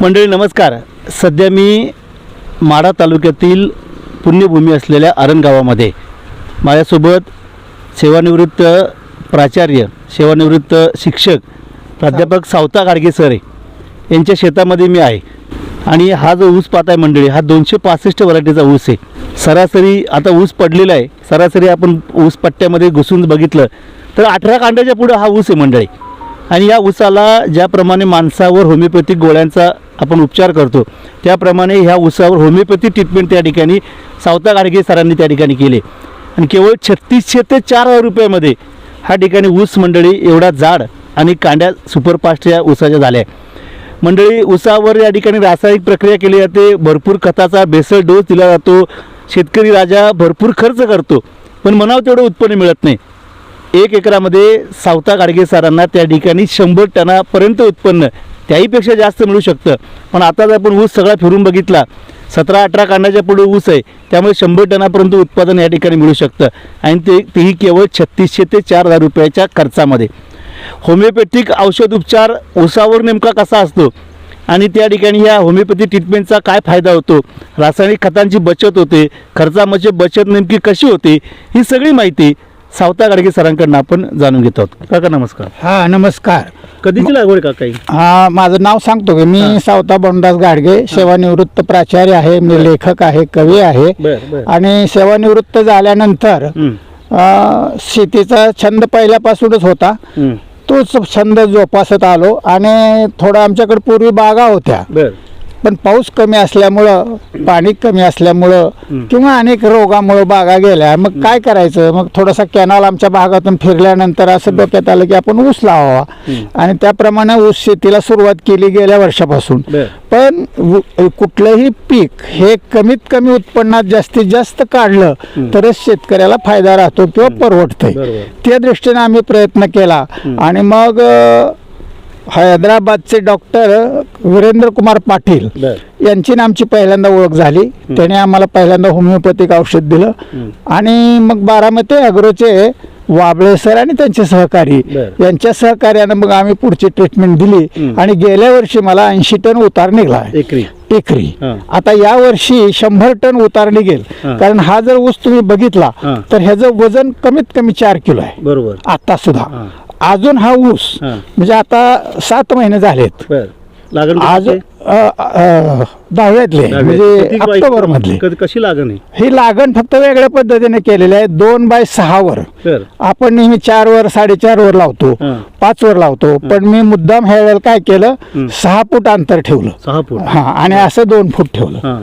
मंडळी नमस्कार. सध्या मी माढा तालुक्यातील पुण्यभूमी असलेल्या आरण गावामध्ये माझ्यासोबत सेवानिवृत्त प्राचार्य सेवानिवृत्त शिक्षक प्राध्यापक सावता गाडगे सर आहे. यांच्या शेतामध्ये मी आहे. आणि हा जो ऊस पात आहे मंडळी हा दोनशे पासष्ट व्हरायटीचा ऊस आहे. सरासरी आता ऊस पडलेला आहे. सरासरी आपण ऊस पट्ट्यामध्ये घुसून बघितलं तर अठरा कांड्याच्या पुढं हा ऊस आहे मंडळी. आणि या ऊसाला ज्याप्रमाणे माणसावर होमिओपॅथिक गोळ्यांचा आपण उपचार करतो. त्याप्रमाणे ह्या ऊसावर होमिओपॅथिक ट्रीटमेंट त्या ठिकाणी सावता गाडगे सरांनी त्या ठिकाणी केले. आणि केवळ छत्तीसशे ते चार हजार रुपयामध्ये ह्या ठिकाणी ऊस मंडळी एवढा जाड आणि कांड्या सुपरफास्ट या ऊसाच्या झाल्या. मंडळी ऊसावर या ठिकाणी रासायनिक प्रक्रिया केली जाते. भरपूर खताचा बेसळ डोस दिला जातो. शेतकरी राजा भरपूर खर्च करतो. पण म्हणावं तेवढं उत्पन्न मिळत नाही. एक एकरामध्ये सावता गाडगे सरांना त्या ठिकाणी शंभर टनापर्यंत उत्पन्न त्याहीपेक्षा जास्त मिळू शकतं. पण आता जर आपण ऊस सगळा फिरून बघितला सतरा अठरा कांड्याच्या पुढे ऊस आहे त्यामुळे शंभर टनापर्यंत उत्पादन या ठिकाणी मिळू शकतं. आणि ते तेही केवळ छत्तीसशे ते चार हजार रुपयाच्या खर्चामध्ये. होमिओपॅथिक औषध उपचार ऊसावर नेमका कसा असतो? आणि त्या ठिकाणी ह्या होमिओपॅथी ट्रीटमेंटचा काय फायदा होतो? रासायनिक खतांची बचत होते खर्चामध्ये बचत नेमकी कशी होते? ही सगळी माहिती सावता गाडगे सरांकडनं आपण जाणून घेत आहोत. काका नमस्कार. हा नमस्कार. कधीची लागवड काका ही? हा माझं नाव सांगतो की मी सावता बनदास गाडगे सेवानिवृत्त प्राचार्य आहे मी लेखक आहे कवी आहे. बर बर. आणि सेवानिवृत्त झाल्यानंतर हम्म, अ, शेतीचा छंद पहिल्यापासूनच होता. हम्म, तोच छंद जोपासत आलो आणि थोडं आमच्याकडे पूर्वी बागा होत्या. बर. पण पाऊस कमी असल्यामुळं पाणी कमी असल्यामुळं. किंवा अनेक रोगामुळं बागा गेल्या मग काय करायचं मग थोडासा कॅनॉल आमच्या भागातून फिरल्यानंतर असं डोक्यात आलं की आपण ऊस लावावा. आणि त्याप्रमाणे ऊस शेतीला सुरुवात केली गेल्या वर्षापासून पण कुठलंही पीक हे कमीत कमी उत्पन्नात जास्तीत जास्त काढलं. तरच शेतकऱ्याला फायदा राहतो किंवा परवडतंय. त्या दृष्टीने आम्ही प्रयत्न केला. आणि मग हैदराबादचे डॉक्टर वीरेंद्र कुमार पाटील यांची ना आमची पहिल्यांदा ओळख झाली त्याने आम्हाला पहिल्यांदा होमिओपॅथिक औषध दिलं. आणि मग बारामती अग्रोचे वाबळे सर आणि त्यांचे सहकारी. यांच्या सहकार्यानं मग आम्ही पुढची ट्रीटमेंट दिली. आणि गेल्या वर्षी मला ऐंशी टन उतार निघाला हा. आता या वर्षी शंभर टन उतार निघेल. कारण हा जर ऊस तुम्ही बघितला. तर ह्याचं वजन कमीत कमी चार किलो आहे बरोबर आता सुद्धा. अजून हा ऊस हा. म्हणजे आता सात महिने झालेत. बर. लागण आज कधी? अ, अ, दहाव्यातले. म्हणजे किती ऑक्टोबर मधले कशी लागण आहे? ही लागण फक्त वेगळ्या पद्धतीने केलेली आहे. दोन बाय सहा वर. बर. आपण नेहमी चार वर साडेचार वर लावतो हा. पाच वर लावतो. पण मी मुद्दाम ह्या वेळेला काय केलं. सहा फूट अंतर ठेवलं. सहा फूट. हा आणि असं दोन फूट ठेवलं. हा.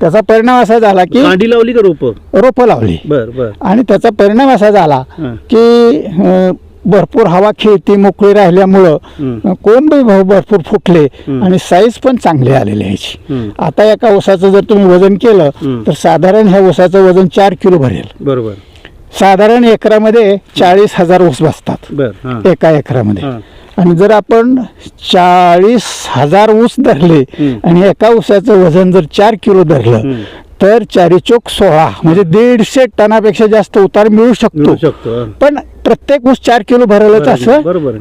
त्याचा परिणाम असा झाला की कांडी लावली का रोप? रोपं लावली. बर बर. आणि त्याचा परिणाम असा झाला हा. की अ, भरपूर हवा खेळती मोकळी राहिल्यामुळं. अ, कोंब बी भर- भरपूर फुटले. आणि साईज पण चांगली आलेली ह्याची. आता एका ऊसाचं जर तुम्ही वजन केलं. तर साधारण ह्या ऊसाचं वजन चार किलो भरेल बरोबर साधारण एकरामध्ये चाळीस हजार ऊस बसतात बर एका एकरामध्ये. आणि जर आपण चाळीस हजार ऊस धरले. आणि एका ऊसाचं वजन जर चार किलो धरलं. तर चारी चोक सोळा म्हणजे दीडशे टनापेक्षा जास्त उतार मिळू शकतो शकतो. पण प्रत्येक ऊस चार किलो भरलच असं.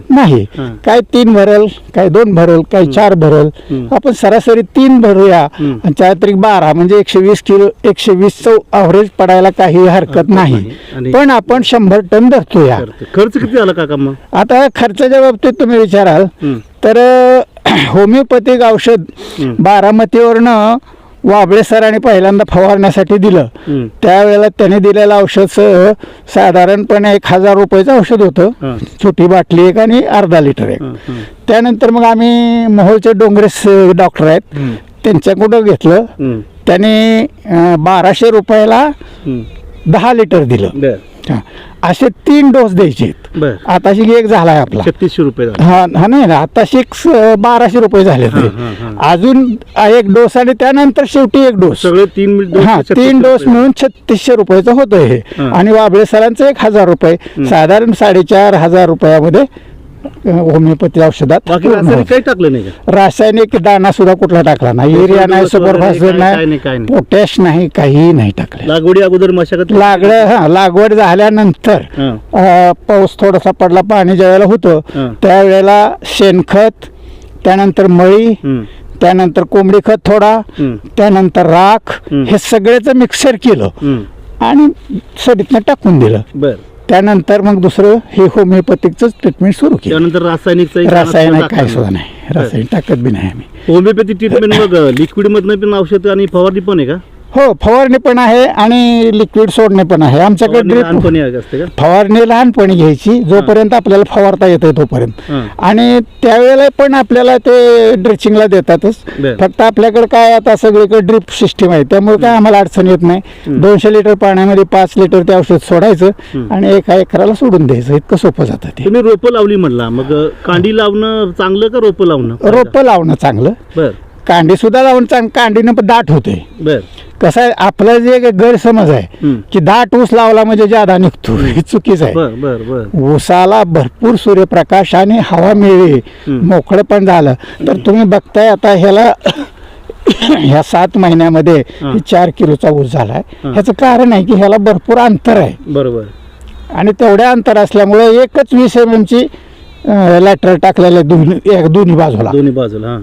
नाही. काय तीन भरल काय दोन भरल काय चार भरल. आपण सरासरी तीन भरूया. आणि चार तरी बारा म्हणजे एकशे वीस किलो एकशे वीसचं अवरेज पडायला काही हरकत नाही पण आपण शंभर टन धरतोया. खर्च किती काका मग आता खर्चाच्या बाबतीत तुम्ही विचाराल. तर होमिओपॅथिक औषध. बारामतीवरनं वाबळे सरांनी पहिल्यांदा फवारण्यासाठी दिलं. त्यावेळेला त्याने दिलेलं औषध साधारणपणे एक हजार रुपयाचं औषध होतं. छोटी बाटली एक आणि अर्धा लिटर एक. त्यानंतर मग आम्ही मोहोळचे डोंगरे स- डॉक्टर आहेत. त्यांच्याकडं घेतलं. त्याने बाराशे रुपयाला. दहा लिटर दिलं हां. असे तीन डोस द्यायचे बर. आताशी एक झालाय आपला. छत्तीसशे रुपये झाले. हा हा नाही ना आता शिक्स बाराशे रुपये झाले ते. हां, हां, हां. अजून एक डोस आणि त्यानंतर शेवटी एक डोस. सगळे तीन मिल- हा छत्तीसशे तीन डोस रुपये. मिळून छत्तीसशे रुपयाचं होतं हे. हां. आणि वाबळे सरांचं एक हजार रुपये. साधारण साडेचार हजार रुपयामध्ये होमिओपॅथी औषधात बाकी रासायनिक. काही टाकलं नाही का रासायनिक दाना सुद्धा कुठला टाकला नाही युरिया नाही सुपरफास्फेट काय- नाही नाही, काय नाही. पोटॅश नाही काहीही नाही टाकले लागवडी अगोदर मशागत लागलं हा लागवड झाल्यानंतर हां. अ, पाऊस थोडासा पडला पाणी ज्यावेळेला होतं. त्यावेळेला शेणखत त्यानंतर मळी. त्यानंतर कोंबडी खत थोडा. त्यानंतर राख हं. हे सगळ्याचं मिक्सर केलं. आणि सडीतनं टाकून दिलं बर त्यानंतर मग दुसरं हे होमिओपॅथिकचं ट्रीटमेंट सुरू केलं. त्यानंतर रासायनिक रासायनिक काय सुद्धा नाही. रासायनिक टाकत बी नाही आम्ही. होमिओपॅथी ट्रीटमेंट मग लिक्विड मधनं पण औषध आणि फवारणी पण आहे का? हो फवारणी पण आहे आणि लिक्विड सोडणे पण आहे. आमच्याकडे ड्रिप फवारणी लहानपणी घ्यायची जोपर्यंत आपल्याला फवारता येते तोपर्यंत. आणि त्यावेळेला पण आपल्याला ते ड्रिचिंगला देतातच. फक्त आपल्याकडे काय आता सगळीकडे ड्रिप सिस्टीम आहे. त्यामुळे काय आम्हाला अडचण येत नाही. दोनशे लिटर पाण्यामध्ये पाच लिटर ते औषध सोडायचं आणि एका एकराला सोडून द्यायचं. इतकं सोपं जातं ते. तुम्ही रोपं लावली म्हणला. मग कांडी लावणं चांगलं का रोपं लावणं? रोपं लावणं चांगलं. कांडी सुद्धा लावून चांग कांडीनं पण दाट होते. बर. कसं आहे आपलं जे गैरसमज आहे. की दाट ऊस लावला म्हणजे जादा निघतो हे चुकीचं आहे. बर बर बर. ऊसाला भरपूर सूर्यप्रकाश आणि हवा मिळली मोकळं पण झालं. तर तुम्ही बघताय आता ह्याला ह्या सात महिन्यामध्ये हा. चार किलोचा ऊस झालाय. ह्याचं कारण आहे की ह्याला भरपूर अंतर आहे. बरोबर. आणि तेवढ्या अंतर असल्यामुळे एकच वीस एम एमची लॅटर टाकलेलं आहे दोन्ही एक दोन्ही बाजूला. दोन्ही बाजूला हा.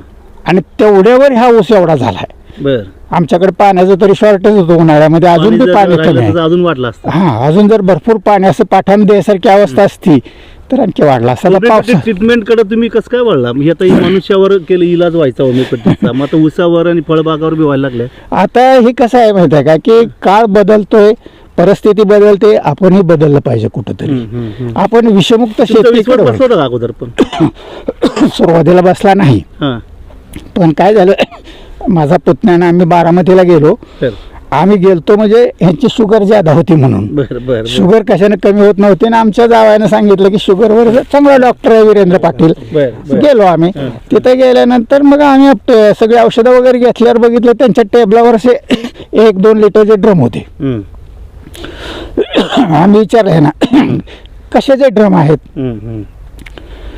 आणि तेवढ्यावर हा ऊस एवढा झालाय. बर. आमच्याकडे पाण्याचं तरी शॉर्टेज होतं उन्हाळ्यामध्ये अजून बी पाणी कमी आहे. अजून वाटलं असतं. हा अजून जर भरपूर पाणी असं पाठाण द्यायसारखी अवस्था असती तर आणखी वाढला असता. ट्रीटमेंटकडे तुम्ही कसं काय मग हे आता हे मनुष्यावर केलं इलाज व्हायचा होमिओपॅथीचा. मग आता उसावर आणि फळबागावर बी व्हायला लागले आता हे कसं आहे माहिती आहे का? की काळ बदलतोय परिस्थिती बदलते आपणही बदललं पाहिजे कुठंतरी. आपण विषमुक्त का अगोदर पण. सुरुवातीला बसला नाही. हा. पण काय झालं माझा पुतण्यानं आम्ही बारामतीला गेलो. आम्ही गेलतो म्हणजे ह्यांची शुगर ज्यादा होती म्हणून. शुगर कशाने कमी होत नव्हती आणि आमच्या जावयानं सांगितलं की शुगरवर चांगला डॉक्टर आहे वीरेंद्र पाटील. गेलो आम्ही. तिथे गेल्यानंतर मग आम्ही सगळी औषधं वगैरे घेतल्यावर बघितलं त्यांच्या टेबलावर असे एक दोन लिटरचे ड्रम होते. आम्ही विचारलं ना कशाचे ड्रम आहेत.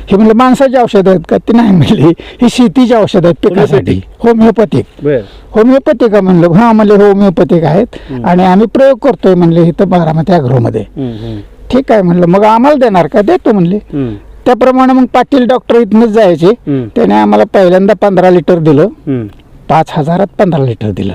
हे म्हणलं माणसाची औषधं आहेत का? ते नाही म्हणले. ही शेतीची औषधं आहेत पिकासाठी. होमिओपॅथिक बर. होमिओपॅथिक का म्हणलं? हां म्हणले होमिओपॅथिक आहेत. आणि आम्ही प्रयोग करतोय म्हणले इथं बारामती अॅग्रोमध्ये. ठीक आहे म्हणलं मग आम्हाला देणार का? देतो म्हणले. त्याप्रमाणे मग पाटील डॉक्टर इथनंच जायचे. त्याने आम्हाला पहिल्यांदा पंधरा लिटर दिलं. पाच हजारात पंधरा लिटर दिलं.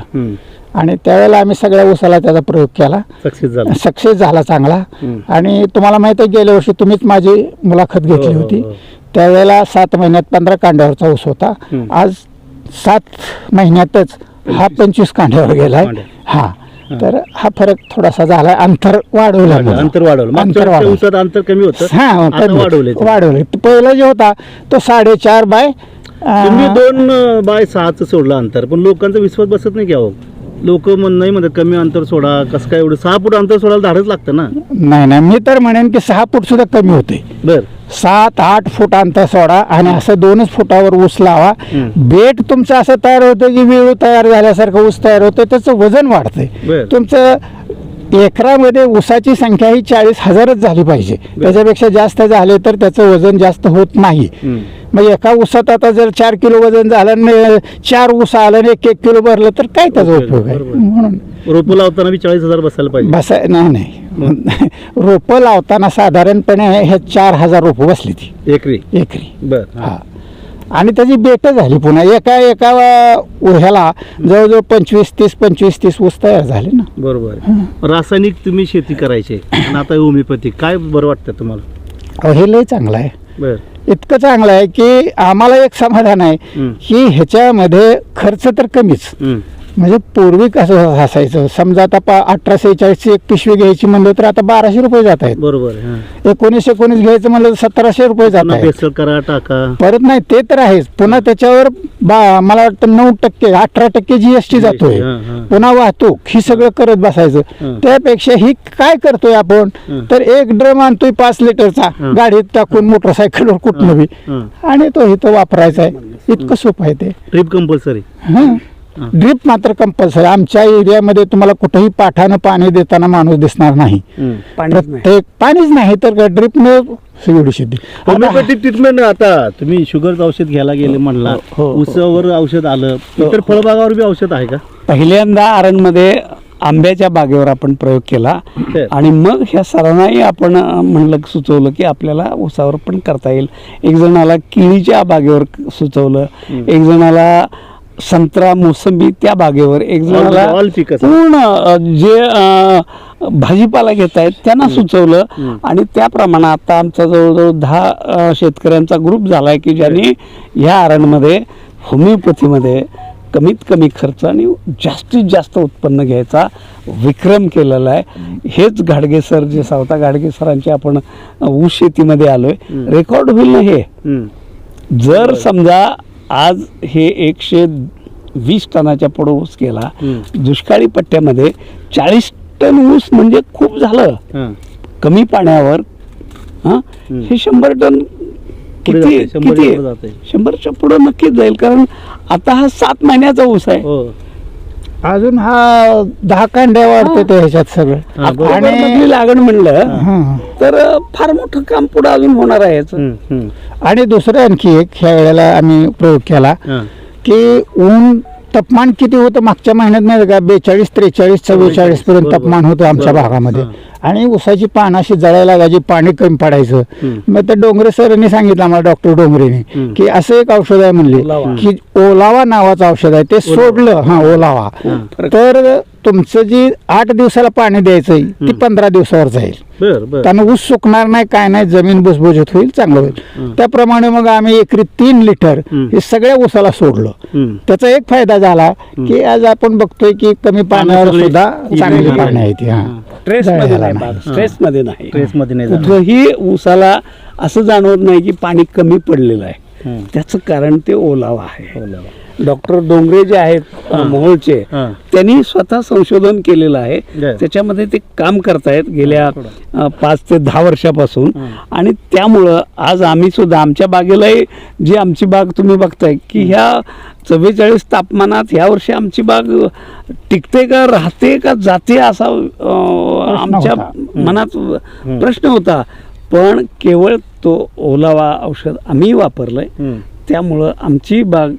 आणि त्यावेळेला आम्ही सगळ्या उसाला त्याचा प्रयोग केला. सक्सेस झाला. सक्सेस झाला चांगला. आणि तुम्हाला माहीत आहे गेल्या वर्षी तुम्हीच माझी मुलाखत घेतली हो, हो, होती. हो. त्यावेळेला सात महिन्यात पंधरा कांड्यावरचा ऊस होता. आज सात महिन्यातच हा पंचवीस. कांड्यावर गेलाय. हा. तर हा फरक थोडासा झालाय. अंतर वाढवलं. अंतर वाढवलं. अंतर वाढवलं. अंतर कमी होतं. हा. वाढवले. वाढवले पहिला जो होता तो साडेचार बाय तुम्ही दोन बाय सहाचं सोडलं अंतर. पण लोकांचा विश्वास बसत नाही की अहो लोक म्हण नाही म्हणतात कमी अंतर सोडा कसं काय एवढं? सहा फूट अंतर सोडायला धाडच लागतं ना? नाही नाही मी तर म्हणेन की सहा फूट सुद्धा कमी होते. बर. सात आठ फूट अंतर सोडा आणि असं दोनच फुटावर ऊस लावा. बेट तुमचं असं तयार होतं की वेळू तयार झाल्यासारखं ऊस तयार होतं त्याचं वजन वाढतंय. बर. तुमचं एकरामध्ये ऊसाची संख्या ही चाळीस हजारच झाली पाहिजे. त्याच्यापेक्षा जास्त झाले तर त्याचं वजन जास्त होत नाही. मग एका ऊसात आता जर चार किलो वजन झालं आणि चार ऊस आलं आणि एक एक किलो भरलं तर काय त्याचा उपयोग, आहे. म्हणून रोपं लावताना बी चाळीस हजार बसायला पाहिजे. बसाय नाही नाही. रोपं लावताना साधारणपणे ह्या चार हजार रोपं बसली ती. एकरी. एकरी. बर. हा. आणि त्याची बेट झाली पुन्हा. एका एका ह्याला जवळजवळ पंचवीस तीस पंचवीस तीस ऊस तयार झाले ना. बरोबर. रासायनिक तुम्ही शेती करायची. आणि आता होमिओपॅथी काय बरं वाटतं तुम्हाला? हे लय चांगलं आहे. बर. इतकं चांगलं आहे की आम्हाला एक समाधान आहे. की ह्याच्यामध्ये खर्च तर कमीच. म्हणजे पूर्वी कसं असायचं समजा आता पा अठरा सेहेचाळीसची एक पिशवी घ्यायची म्हणलं तर आता बाराशे रुपये जात आहेत. बरोबर आहे, हा. एकोणीस एकोणीस घ्यायचं म्हणलं तर सतराशे रुपये जात पुन्हा आहेत. करा टाका. परत नाही ते तर आहेच. पुन्हा त्याच्यावर बा मला वाटतं नऊ टक्के अठरा टक्के जीएसटी जातोय. हा, हा. पुन्हा वाहतूक ही सगळं करत बसायचं. हं. त्यापेक्षा ही काय करतोय आपण? हं. तर एक ड्रम आणतोय पाच लिटरचा हं. गाडीत टाकून मोटरसायकलवर कुठनं बी. हं. आणि तो इथं वापरायचा आहे. इतकं सोपं आहे ते. ट्रिप कंपल्सरी हं. हं. ड्रीप मात्र कंपल्सरी. आमच्या एरियामध्ये तुम्हाला कुठेही पाठानं पाणी देताना माणूस दिसणार नाही. प्रत्येक पाणीच नाही तर ड्रीपनं एवढी शेती. होमिओपॅथिक ट्रीटमेंट आता. तुम्ही शुगरचं औषध घ्यायला गेले म्हणला. हो, हो. उसावर औषध आलं. इतर फळबागावर बी औषध आहे का? पहिल्यांदा आरणमध्ये आंब्याच्या बागेवर आपण प्रयोग केला. तर. आणि मग ह्या सरांनाही आपण अं, म्हणलं सुचवलं की आपल्याला ऊसावर पण करता येईल. एक जणाला केळीच्या बागेवर क- सुचवलं एक जणाला संत्रा मोसंबी त्या बागेवर एक जणाला. पूर्ण जे भाजीपाला घेत आहेत त्यांना सुचवलं. आणि त्याप्रमाणे आता आमचा जवळजवळ दहा शेतकऱ्यांचा ग्रुप झाला आहे की ज्यांनी ह्या आरणमध्ये होमिओपॅथीमध्ये कमीत कमी खर्च आणि जास्तीत जास्त उत्पन्न घ्यायचा विक्रम केलेला आहे. हेच घाडगे सर जे सावता घाडगे सरांचे आपण ऊस शेतीमध्ये आलोय. रेकॉर्ड होईल ना हे. जर समजा आज हे एकशे वीस टनाच्या पुढे ऊस हम्म. दुष्काळी पट्ट्यामध्ये चाळीस टन ऊस म्हणजे खूप झालं. कमी पाण्यावर हा? हे शंभर टन किती. शंभरच्या पुढे नक्कीच जाईल कारण आता हा सात महिन्याचा ऊस आहे. हो. अजून हा दहा कांड्या वाढते ते ह्याच्यात सगळं. ऑक्टोबरमधली लागण म्हणलं. तर फार मोठं काम पुढे अजून होणार आहे याचं. आणि दुसरं आणखी एक ह्या वेळेला आम्ही प्रयोग केला. की ऊन तापमान किती होतं मागच्या महिन्यात नाही का बेचाळीस त्रेचाळीस चव्वेचाळीस पर्यंत. तापमान होतं आमच्या. भागामध्ये. आणि उसाची पानं अशी जळायला लागायची पाणी कमी पडायचं. मग त्या डोंगरे सरांनी सांगितलं आम्हाला डॉक्टर डोंगरेने. की असं एक औषध आहे म्हणले. की ओलावा नावाचं औषध आहे. ते सोडलं हा ओलावा. तर तुमचं जी आठ दिवसाला पाणी द्यायचं ती पंधरा दिवसावर जाईल. त्यानं ऊस सुकणार नाही काय नाही जमीन भुसभुशीत होईल चांगलं होईल. त्याप्रमाणे मग आम्ही एकरी तीन लिटर. हे सगळ्या ऊसाला सोडलं. त्याचा एक फायदा झाला की आज आपण बघतोय की कमी पाण्यावर सुद्धा चांगली पाणी आहे ती हा. नाही नाही. बाग, जाणार. कुठंही ऊसाला असं जाणवत नाही की पाणी कमी पडलेलं आहे. त्याचं कारण ते ओलावा आहे. डॉक्टर डोंगरे जे आहेत. मोहोळचे. त्यांनी स्वतः संशोधन केलेलं आहे. त्याच्यामध्ये ते काम करतायत गेल्या पाच ते दहा वर्षापासून. आणि त्यामुळं आज आम्ही सुद्धा आमच्या बागेलाही जी आमची बाग तुम्ही बघताय की ह्या चव्वेचाळीस तापमानात ह्या वर्षी आमची बाग टिकते का राहते का जाते असा आमच्या. मनात प्रश्न होता पण केवळ तो ओलावा औषध आम्ही वापरलंय हम्म. त्यामुळं आमची बाग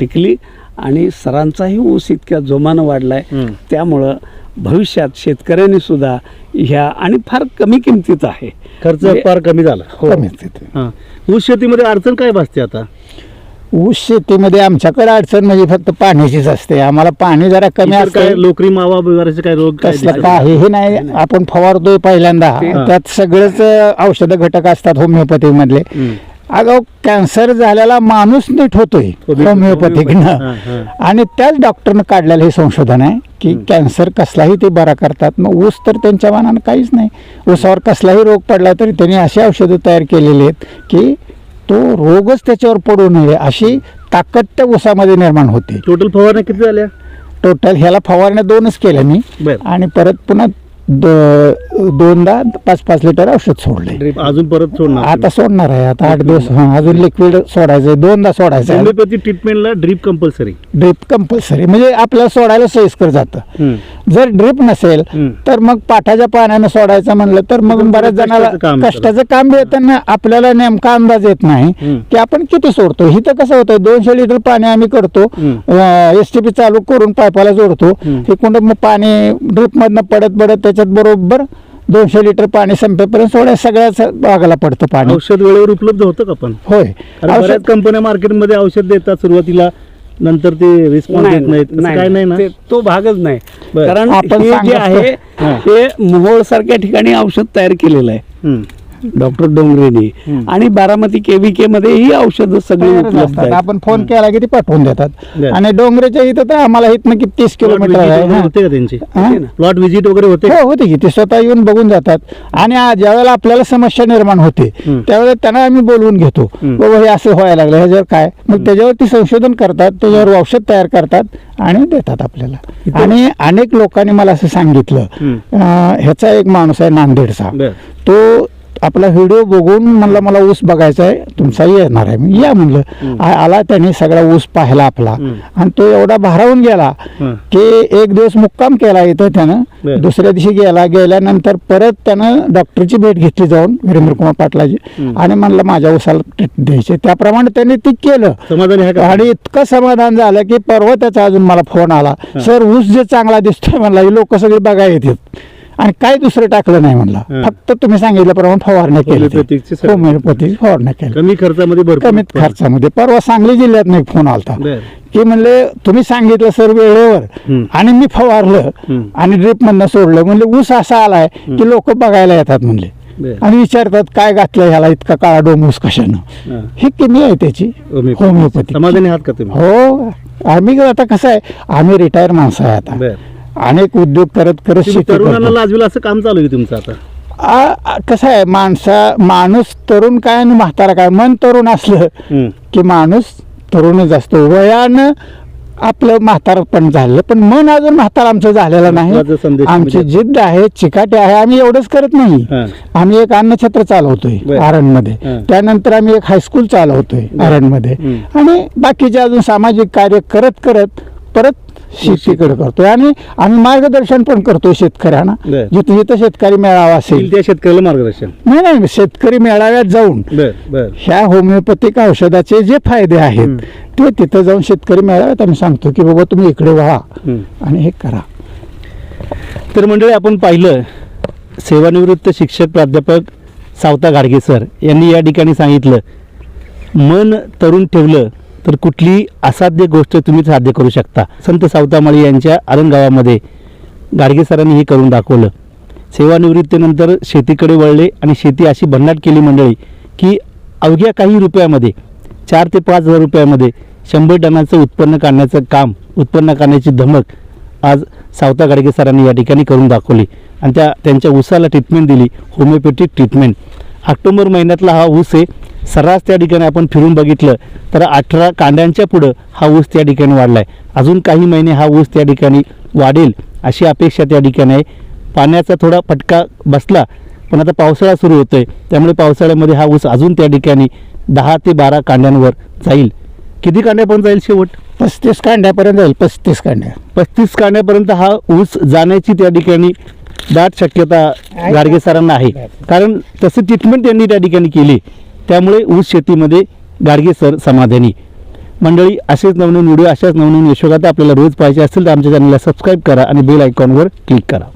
टिकली आणि सरांचाही ऊस इतक्या जोमानं वाढलाय हम्म. त्यामुळं भविष्यात शेतकऱ्यांनी सुद्धा ह्या आणि फार कमी किमतीत आहे खर्च म्हणजे- फार कमी झाला हो. हा. ऊस शेतीमध्ये अडचण काय भासते आता ऊस शेतीमध्ये आमच्याकडे अडचण म्हणजे फक्त पाण्याचीच असते. आम्हाला पाणी जरा कमी इतर काय असतं लोकरी मावा वगैरेचे काय रोग काय कसलं दिसतात? काहीही नाही. आपण फवारतोय पहिल्यांदा. त्यात सगळेच औषध घटक असतात होमिओपॅथिक मधले हम्म. अगं कॅन्सर झालेला माणूस नीट होतोय. होमिओपॅथिक. होमिओपॅथिकनं हा, हा. आणि त्याच डॉक्टरनं काढलेलं हे संशोधन आहे की कॅन्सर कसलाही ते बरा करतात. मग ऊस तर त्यांच्या मनानं काहीच नाही. ऊसावर कसलाही रोग पडला तरी त्यांनी अशी औषधं तयार केलेली आहेत की तो रोगच त्याच्यावर पडू नये अशी ताकद त्या ऊसामध्ये निर्माण होते. टोटल फवारण्या किती झाल्या? टोटल ह्याला फवारण्या दोनच केल्या मी. बर. आणि परत पुन्हा दो- दोनदा पाच पाच लिटर औषध सोडले अजून परत सोडणार आता सोडणार आहे आता आठ दिवस हा, अजून लिक्विड सोडायचंय दोनदा सोडायचं होमिओपॅथी ट्रीटमेंटला ड्रीप कंपल्सरी ड्रिप कंपल्सरी म्हणजे आपल्याला सोडायला सोयीस्कर जातं. जर ड्रिप नसेल हम्म. तर मग पाठाच्या पाण्यानं सोडायचं म्हणलं तर मग एकदम बऱ्याच कष्टाचं जणाला काम आहे कष्टाचं काम बी आपल्याला नेमका अंदाज येत नाही. की आपण किती सोडतो. इथं कसं होतं दोनशे लिटर पाणी आम्ही करतो एस टी पी चालू करून पाईपाला जोडतो. हे कुंड मग पाणी ड्रिप मधनं पडत पडत त्याच्यात बरोबर दोनशे लिटर पाणी संपेपर्यंत सोडाय सगळ्याच बागाला पडतं पाणी. औषध वेळेवर उपलब्ध होतं का पण? होय. कारण बऱ्याच औषध कंपन्या मार्केटमध्ये औषध देतात सुरुवातीला नंतर ते रिस्पॉन्स देत नाहीत. काय नाही ना? ते- तो भागच नाही. कारण आपण जे आहे हा. हे मोहोळ सारख्या ठिकाणी औषध तयार केलेलं आहे. डॉक्टर डोंगरेनी. आणि बारामती केव्हीके मध्ये ही औषधं सगळी उपलब्ध असतात. आहेत. आपण फोन केला की ते पाठवून देतात. आणि डोंगरेच्या इथं तर आम्हाला इथनं किती तीस किलोमीटर आहे वगैरे हा. होते का त्यांची? हा? प्लॉट व्हिजिट वगैरे होते हो होते की. ते स्वतः येऊन बघून जातात. आणि ज्यावेळेला आपल्याला समस्या निर्माण होते. त्यावेळेला त्यांना आम्ही बोलवून घेतो. बाबा हे असं व्हायला लागलं ह्याच्यावर काय? मग त्याच्यावरती संशोधन करतात त्याच्यावर औषध तयार करतात आणि देतात आपल्याला. आणि अनेक लोकांनी मला असं सांगितलं. ह्याचा एक माणूस आहे नांदेडचा. तो आपला व्हिडिओ बघून म्हणलं मला ऊस बघायचा आहे तुमचा येणार आहे. मी या म्हणलं. आला त्याने सगळा ऊस पाहिला आपला. आणि तो एवढा भारावून गेला. की एक दिवस मुक्काम केला इथं त्यानं. दुसऱ्या दिवशी गेला गेल्यानंतर परत त्यानं डॉक्टरची भेट घेतली जाऊन वीरेंद्र कुमार पाटलाची आणि म्हणलं माझ्या उसाला ट्रीटमेंट द्यायची. त्याप्रमाणे त्यांनी ती केलं. आणि इतकं समाधान झालं की परवा त्याचा अजून मला फोन आला. सर ऊस जे चांगला दिसतोय म्हणला ही लोक सगळी बघायला येतात. आणि काय दुसरं टाकलं नाही म्हणला. फक्त तुम्ही सांगितल्याप्रमाणे फवारण्या होमिओपॅथिकची केल्या सर्व- होमिओपॅथी फवारण्या केल्या. कमी खर्चामध्ये उत्पन्न. खर्चामध्ये. परवा सांगली जिल्ह्यात एक फोन आलता. की म्हणले तुम्ही सांगितलं सर वेळेवर. आणि मी फवारलं. आणि ड्रिप मधनं सोडलं. म्हणले ऊस असा आलाय की लोक बघायला येतात म्हणले. आणि विचारतात काय घातलं ह्याला इतका काळा डोम ऊस कशानं? हा. किमी आहे त्याची. होमिओपॅथी. हो. आम्ही आता कसं आहे आम्ही रिटायर माणसं आहे आता. अनेक उद्योग करत करत तुम्ही शेती. लाजवेल असं काम चालू आहे तुमचं आता आ- आ- कसं आहे माणसा माणूस तरुण काय आणि म्हातारा काय मन तरुण असलं. की माणूस तरुणच असतो वयानं आपलं म्हातार पण झालं पण मन अजून म्हातार आमचं झालेलं नाही संदेश आमची म्हणजे- जिद्द आहे चिकाटी आहे आम्ही एवढंच करत नाही हा. आम्ही एक अन्नछत्र चालवतोय बरं. आरणमध्ये हा. त्यानंतर आम्ही एक हायस्कूल चालवतोय. आरणमध्ये हम्म. आणि बाकीचे अजून सामाजिक कार्य करत करत परत शेतीकडे करतोय आणि आम्ही मार्गदर्शन पण करतोय शेतकऱ्यांना बरं. जिथे जिथे शेतकरी मेळावा असेल त्या शेतकऱ्याला मार्गदर्शन नाही नाही शेतकरी मेळाव्यात जाऊन बर बर ह्या होमिओपॅथिक औषधाचे जे फायदे आहेत. ते तिथं जाऊन शेतकरी मेळाव्यात आम्ही सांगतो की बाबा तुम्ही इकडे व्हा हम्म. आणि हे करा तर मंडळी आपण पाहिलं सेवानिवृत्त शिक्षक प्राध्यापक सावता गाडगे सर यांनी या ठिकाणी सांगितलं मन तरुण ठेवलं तर कुठली असाध्य गोष्ट तुम्ही साध्य करू शकता. संत सावतामाळी यांच्या आरणगावामध्ये गाडगे सरांनी हे करून दाखवलं. सेवानिवृत्तीनंतर शेतीकडे वळले आणि शेती अशी भन्नाट केली मंडळी की अवघ्या काही रुपयामध्ये चार ते पाच हजार रुपयामध्ये शंभर टनाचं उत्पन्न काढण्याचं काम उत्पन्न काढण्याची धमक आज सावता गाडगे सरांनी या ठिकाणी करून दाखवली. आणि त्या त्यांच्या ऊसाला ट्रीटमेंट दिली होमिओपॅथिक ट्रीटमेंट ऑक्टोबर महिन्यातला हा ऊस आहे सर्रास त्या ठिकाणी आपण फिरून बघितलं तर अठरा कांड्यांच्या पुढं हा ऊस त्या ठिकाणी वाढला आहे अजून काही महिने हा ऊस त्या ठिकाणी वाढेल अशी अपेक्षा त्या ठिकाणी आहे. पाण्याचा थोडा फटका बसला पण आता पावसाळा सुरू होतोय. त्यामुळे पावसाळ्यामध्ये हा ऊस अजून त्या ठिकाणी दहा ते बारा कांड्यांवर जाईल. किती कांड्यापर्यंत जाईल शेवट? पस्तीस कांड्यापर्यंत जाईल पस्तीस कांड्या. पस्तीस कांड्यापर्यंत हा ऊस जाण्याची त्या ठिकाणी दाट शक्यता गाडगे सरांना आहे. कारण तसं ट्रीटमेंट त्यांनी त्या ठिकाणी केली. त्यामुळे ऊस शेतीमध्ये गाडगे सर समाधानी. मंडळी असेच नवनवीन व्हिडिओ अशाच नवनवीन यशोगाथा आपल्याला रोज पाहिजे असेल तर आमच्या चॅनलला सबस्क्राईब करा आणि बेल आयकॉनवर क्लिक करा.